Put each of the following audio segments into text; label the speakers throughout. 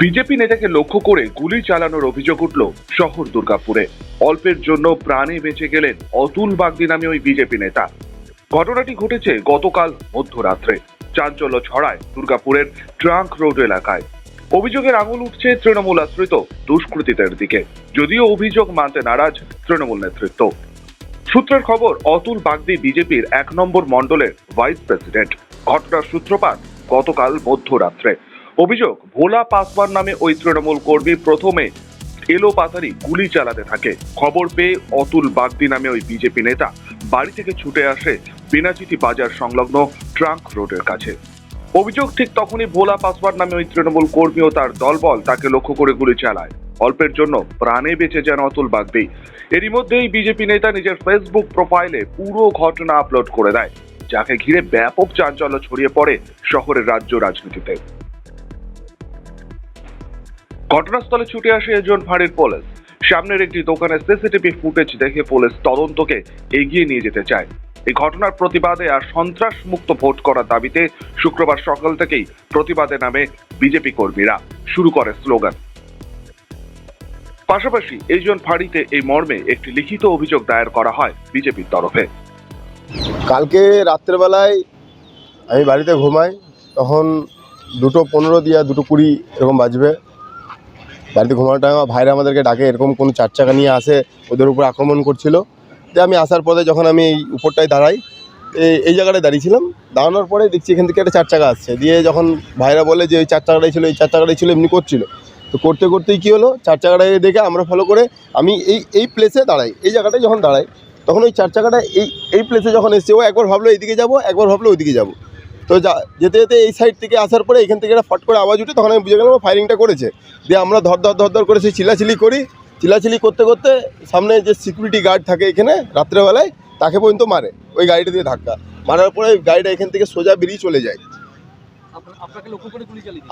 Speaker 1: BJP
Speaker 2: নেতাকে লক্ষ্য করে গুলি চালানোর অভিযোগ উঠল শহর দুর্গাপুরে অল্পের জন্য প্রাণে বেঁচে গেলেন অতুল বাগদি নামে ওই বিজেপি নেতা ঘটনাটি ঘটেছে গতকাল মধ্যরাত্রে চাঞ্চল্য ছড়ায় দুর্গাপুরের ট্রাঙ্ক রোড এলাকায় অভিযোগের আঙুল উঠছে তৃণমূল আশ্রিত দুষ্কৃতীদের দিকে। যদিও অভিযোগ মানতে নারাজ তৃণমূল নেতৃত্ব। সূত্রের খবর, অতুল বাগদি বিজেপির এক নম্বর মণ্ডলের ভাইস প্রেসিডেন্ট। ঘটনার সূত্রপাত গতকাল মধ্যরাত্রে। অভিযোগ, ভোলা পাসওয়ান নামে ওই তৃণমূল কর্মী প্রথমে এলো পাতারি গুলি চালাতে থাকে। খবর পেয়ে অতুল বাগদি নামে ওই বিজেপি নেতা বাড়ি থেকে ছুটে আসে বিনাচিতি বাজার সংলগ্ন ট্রাঙ্ক রোডের কাছে। অভিযোগ ঠিক তখনই ভোলা পাসওয়ান নামে ওই তৃণমূল কর্মী ও তার দলবল তাকে লক্ষ্য করে গুলি চালায়। অল্পের জন্য প্রাণে বেঁচে যান অতুল বাগদি। এরই মধ্যেই বিজেপি নেতা নিজের ফেসবুক প্রোফাইলে পুরো ঘটনা আপলোড করে দেয়, যাকে ঘিরে ব্যাপক চাঞ্চল্য ছড়িয়ে পড়ে শহরের রাজ্য রাজনীতিতে। ঘটনাস্থলে ছুটে আসে এজন ফাঁড়ির পুলিশ। সামনের একটি দোকানে সিসিটিভি ফুটেজ দেখে পুলিশ তদন্তকে এগিয়ে নিয়ে যেতে চায়। এই ঘটনার প্রতিবাদে আর সন্ত্রাস মুক্ত ভোট করার দাবিতে শুক্রবার সকাল থেকেই প্রতিবাদে নামে বিজেপি কর্মীরা। শুরু করে স্লোগান। পাশাপাশি এইজন ফাঁড়িতে এই মর্মে একটি লিখিত অভিযোগ দায়ের করা হয় বিজেপির তরফে।
Speaker 3: কালকে রাত্রেবেলায় আমি বাড়িতে ঘুমাই, তখন দুটো পনেরো দিয়া দুটো কুড়ি এরকম বাজবে। বাড়িতে ঘুমানোর টাইম ভাইরা আমাদেরকে ডাকে, এরকম কোনো চার চাকা নিয়ে আসে, ওদের উপর আক্রমণ করছিল। যে আমি আসার পরে যখন আমি এই উপরটায় দাঁড়াই এই জায়গাটায় দাঁড়িয়েছিলাম। দাঁড়ানোর পরে দেখছি এখান থেকে একটা চার চাকা আসছে। দিয়ে যখন ভাইরা বলে যে ওই চার চাকাটাই ছিল, এই চার চাকাটাই ছিল, এমনি করছিল। তো করতে করতেই কী হলো? চার চাকাটায় দেখে আমরা ফলো করে আমি এই এই প্লেসে দাঁড়াই। এই জায়গাটায় যখন দাঁড়াই, তখন ওই চার চাকাটা এই এই প্লেসে যখন এসছে, ও একবার ভাবলো এইদিকে যাব, একবার ভাবলো ওইদিকে যাব। তো যা, যেতে যেতে এই সাইড থেকে আসার পরে এখান থেকে একটা ফট করে আওয়াজ উঠে, তখন আমি বুঝে গেলাম ফায়ারিংটা করেছে। দিয়ে আমরা ধর ধর ধর ধর করে সেই চিলাচিলি করি। চিলাচিলি করতে করতে সামনে যে সিকিউরিটি গার্ড থাকে এখানে রাত্রেবেলায় তাকে পর্যন্ত মারে। ওই গাড়িটা দিয়ে ধাক্কা। মারার পরে গাড়িটা এখান থেকে সোজা বেরিয়ে চলে যায়।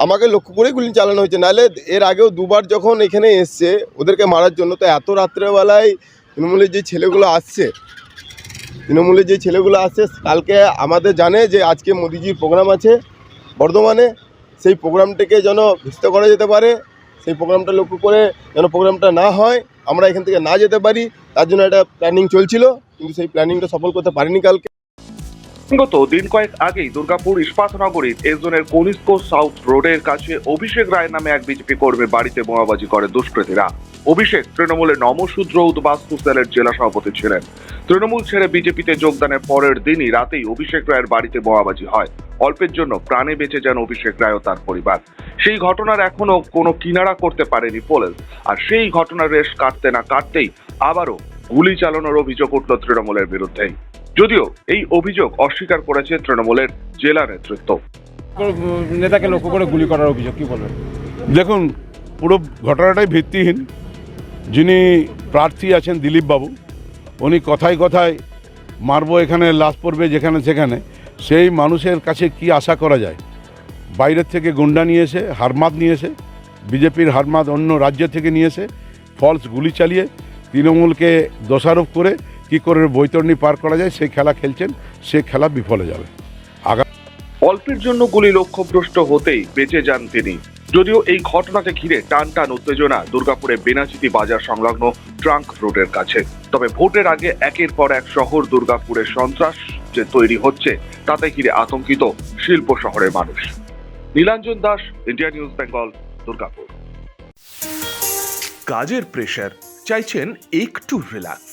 Speaker 3: আমাকে লক্ষ্য করে গুলি চালানো হয়েছে। নাহলে এর আগেও দুবার যখন এখানে এসছে ওদেরকে মারার জন্য তো এত রাত্রেবেলায় তৃণমূলের যে ছেলেগুলো আসছে তৃণমূলের যে ছেলেগুলো আসছে কালকে আমাদের জানে যে আজকে মোদিজির প্রোগ্রাম আছে। বর্ধমানে সেই প্রোগ্রামটাকে যেন ভিস্ত করা যেতে পারে। সেই প্রোগ্রামটা লক্ষ্য করে যেন প্রোগ্রামটা না হয়, আমরা এখান থেকে না যেতে পারি, তার জন্য একটা প্ল্যানিং চলছিল, কিন্তু সেই প্ল্যানিংটা সফল করতে পারিনি কালকে।
Speaker 2: গত দিন কয়েক আগেই দুর্গাপুর ইস্পাত নগরীর এজনের কনিষ্ক সাউথ রোডের কাছে অভিষেক রায় নামে এক বিজেপি কর্মীর বাড়িতে বোমাবাজি করে দুষ্কৃতীরা। অভিষেক তৃণমূলের নমশূদ্র উদ্বাস্তু সেলের জেলা সভাপতি ছিলেন। তৃণমূল ছেড়ে বিজেপিতে যোগদানের পরের দিনই রাতেই অভিষেক রায়ের বাড়িতে বোমাবাজি হয়। অল্পের জন্য প্রাণে বেঁচে যান অভিষেক রায় ও তার পরিবার। সেই ঘটনার এখনও কোনো কিনারা করতে পারেনি পুলিশ। আর সেই ঘটনার রেশ কাটতে না কাটতেই আবারও গুলি চালানোর অভিযোগ উঠল তৃণমূলের বিরুদ্ধেই। যদিও এই অভিযোগ অস্বীকার করেছে তৃণমূলের জেলা নেতৃত্ব।
Speaker 4: নেতাকে লক্ষ্য করে গুলি করার অভিযোগ কি বলবেন?
Speaker 5: দেখুন পুরো ঘটনাটাই ভিত্তিহীন। যিনি প্রার্থী আছেন দিলীপ বাবু উনি কথায় কথায় মারবো এখানে লাশ পড়বে যেখানে সেখানে সেই মানুষের কাছে কি আশা করা যায়? বাইরের থেকে গুন্ডা নিয়ে এসে হারমাত নিয়ে এসে বিজেপির হারমাত অন্য রাজ্য থেকে নিয়ে এসে ফলস গুলি চালিয়ে তৃণমূলকে দোষারোপ করে কি করে বৈতরণী পার করা যায় সেই খেলা খেলছেন সে খেলা বিফলে যাবে।
Speaker 2: অল্পের জন্য গুলি লক্ষ্যভ্রষ্ট হতেই বেঁচে যান তিনি। যদিও এই ঘটনাকে ঘিরে টান টান উত্তেজনা দুর্গাপুরে বেনাচিতি বাজার সংলগ্ন ট্রাঙ্ক রোডের কাছে। তবে ভোটের আগে একের পর এক শহর দুর্গাপুরে সন্ত্রাস যে তৈরি হচ্ছে তাতে ঘিরে আতঙ্কিত শিল্প শহরের মানুষ। Nilanjan Das India News Bengal Durgapur.
Speaker 6: কাজের প্রেশার চাইছেন একটু রিল্যাক্স